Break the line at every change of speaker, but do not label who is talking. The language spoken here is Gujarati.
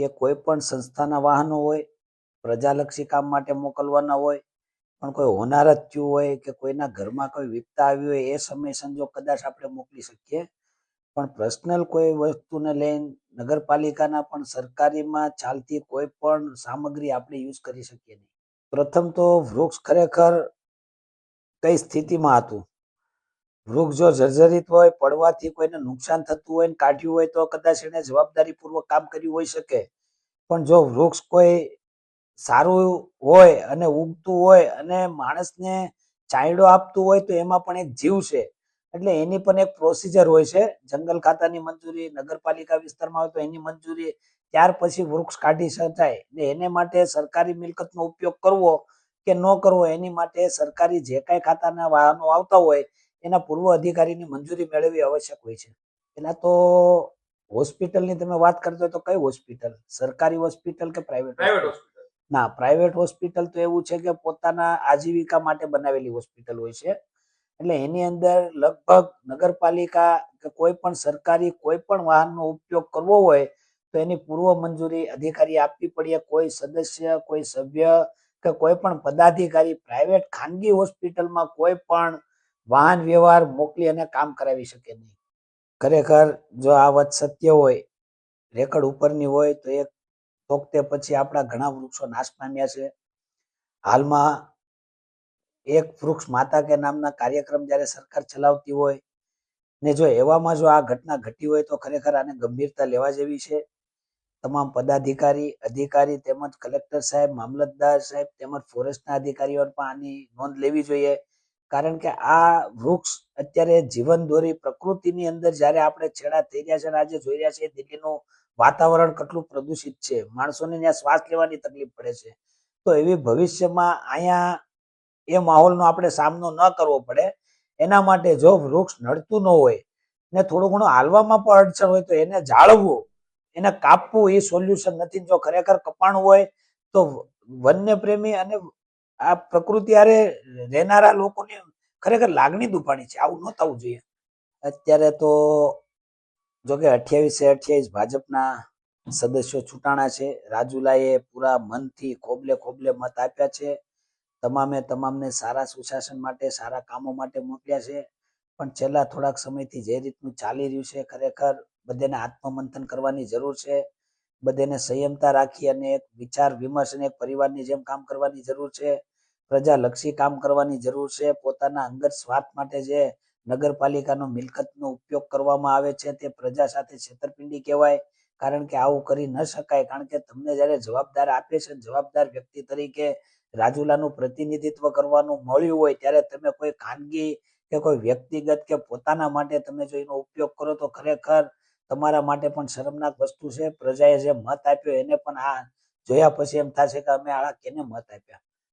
કે કોઈ પણ સંસ્થાના વાહનો હોય, પ્રજાલક્ષી કામ માટે મોકલવાના હોય, પણ કોઈ હોનારત થયું હોય કે કોઈના ઘરમાં કોઈ વિપતા આવી હોય, એ સમય સંજોગ કદાચ આપણે મોકલી શકીએ. પણ પર્સનલ કોઈ વસ્તુને લઈને નગરપાલિકાના પણ સરકારીમાં ચાલતી કોઈ પણ સામગ્રી આપણે યુઝ કરી શકીએ નહીં. પ્રથમ તો વૃક્ષ ખરેખર કઈ સ્થિતિમાં હતું? વૃક્ષ જો જર્જરિત હોય, પડવાથી કોઈને નુકસાન થતું હોય કાઢ્યું હોય, તો કદાચ એને જવાબદારીપૂર્વક કામ કર્યું હોઈ શકે. પણ જો વૃક્ષ કોઈ સારું હોય અને ઉગતું હોય અને માણસને ચાયડો આપતું હોય, તો એમાં પણ એક જીવ છે. એટલે એની પણ એક પ્રોસિજર હોય છે. જંગલ ખાતાની મંજૂરી, નગરપાલિકા વિસ્તારમાં હોય તો એની મંજૂરી, ત્યાર પછી વૃક્ષ કાઢી શકાય. એટલે એને માટે સરકારી મિલકતનો ઉપયોગ કરવો કે ન કરવો, એની માટે સરકારી જે કાંઈ ખાતાના વાહનો આવતા હોય એના પૂર્વ અધિકારીની મંજૂરી મેળવવી આવશ્યક હોય છે. પેલા તો હોસ્પિટલની તમે વાત કરતો તો કઈ હોસ્પિટલ? સરકારી હોસ્પિટલ કે પ્રાઇવેટ
પ્રાઇવેટ હોસ્પિટલ
ના પ્રાઇવેટ હોસ્પિટલ તો એવું છે કે પોતાના આજીવિકા માટે બનાવેલી હોસ્પિટલ હોય છે. એટલે એની અંદર લગભગ નગરપાલિકા કે કોઈ પણ સરકારી કોઈ પણ વાહનનો ઉપયોગ કરવો હોય તો એની પૂર્વ મંજૂરી અધિકારી આપવી પડે. કોઈ સદસ્ય કોઈ સભ્ય કે કોઈ પણ પદાધિકારી પ્રાઇવેટ ખાનગી હોસ્પિટલમાં કોઈ પણ વાહન વ્યવહાર મોકલી અને કામ કરાવી શકે નહીં. ખરેખર જો આ વાત સત્ય હોય, રેકર્ડ ઉપરની હોય, તો એક વખતે પછી આપણા ઘણા વૃક્ષો નાશ પામ્યા છે. હાલમાં એક વૃક્ષ માતા કે નામના કાર્યક્રમ જ્યારે સરકાર ચલાવતી હોય ને જો એવામાં જો આ ઘટના ઘટી હોય તો ખરેખર આને ગંભીરતા લેવા જેવી છે. તમામ પદાધિકારી, અધિકારી તેમજ કલેક્ટર સાહેબ, મામલતદાર સાહેબ તેમજ ફોરેસ્ટના અધિકારીઓ પણ આની નોંધ લેવી જોઈએ. કારણ કે આ વૃક્ષ અત્યારે જીવન દોરી પ્રકૃતિની અંદર જ્યારે આપણે છેડા થઈ રહ્યા છે અને આજે જોઈ રહ્યા છે દિલ્હીનું વાતાવરણ કેટલું પ્રદૂષિત છે. માણસોને ત્યાં શ્વાસ લેવાની તકલીફ પડે છે. તો એવી ભવિષ્યમાં અહીંયા એ માહોલનો આપણે સામનો ન કરવો પડે. એના માટે જો વૃક્ષ નડતું ન હોય ને થોડું ઘણું હાલવામાં પણ અડચણ હોય તો એને જાળવવું, એને કાપવું એ સોલ્યુશન નથી. જો ખરેખર કપાણું હોય તો વન્ય પ્રેમી અને આ પ્રકૃતિ આરે રહેનારા લોકોને ખરેખર લાગણી દુભાણી છે. આવું ન થવું જોઈએ. અત્યારે તો જો કે અઠ્યાવીસે અઠ્યાવીસ ભાજપના સદસ્યો છૂટાણા છે. રાજુલાએ પૂરા મનથી ખોબલે ખોબલે મત આપ્યા છે. તમામે તમામને સારા સુશાસન માટે, સારા કામો માટે મોકલ્યા છે. પણ છેલ્લા થોડાક સમયથી જે રીતનું ચાલી રહ્યું છે, ખરેખર બધાને આત્મમંથન કરવાની જરૂર છે. બધાને સંયમતા રાખી અને એક વિચાર વિમર્શ અને એક પરિવારની જેમ કામ કરવાની જરૂર છે. પ્રજાલક્ષી કામ કરવાની જરૂર છે. પોતાના અંગત સ્વાર્થ માટે જે નગરપાલિકાનો મિલકતનો ઉપયોગ કરવામાં આવે છે તે પ્રજા સાથે છેતરપિંડી કહેવાય. કારણ કે આવું કરી ન શકાય. કારણ કે તમને જ્યારે જવાબદાર આપે છે, જવાબદાર વ્યક્તિ તરીકે રાજુલાનું પ્રતિનિધિત્વ કરવાનું મળ્યું હોય, ત્યારે તમે કોઈ ખાનગી કે કોઈ વ્યક્તિગત કે પોતાના માટે તમે જો એનો ઉપયોગ કરો તો ખરેખર તમારા માટે પણ શરમનાક વસ્તુ છે. પ્રજાએ જે મત આપ્યો એને પણ આ જોયા પછી એમ થશે કે અમે આ કેને મત આપ્યા?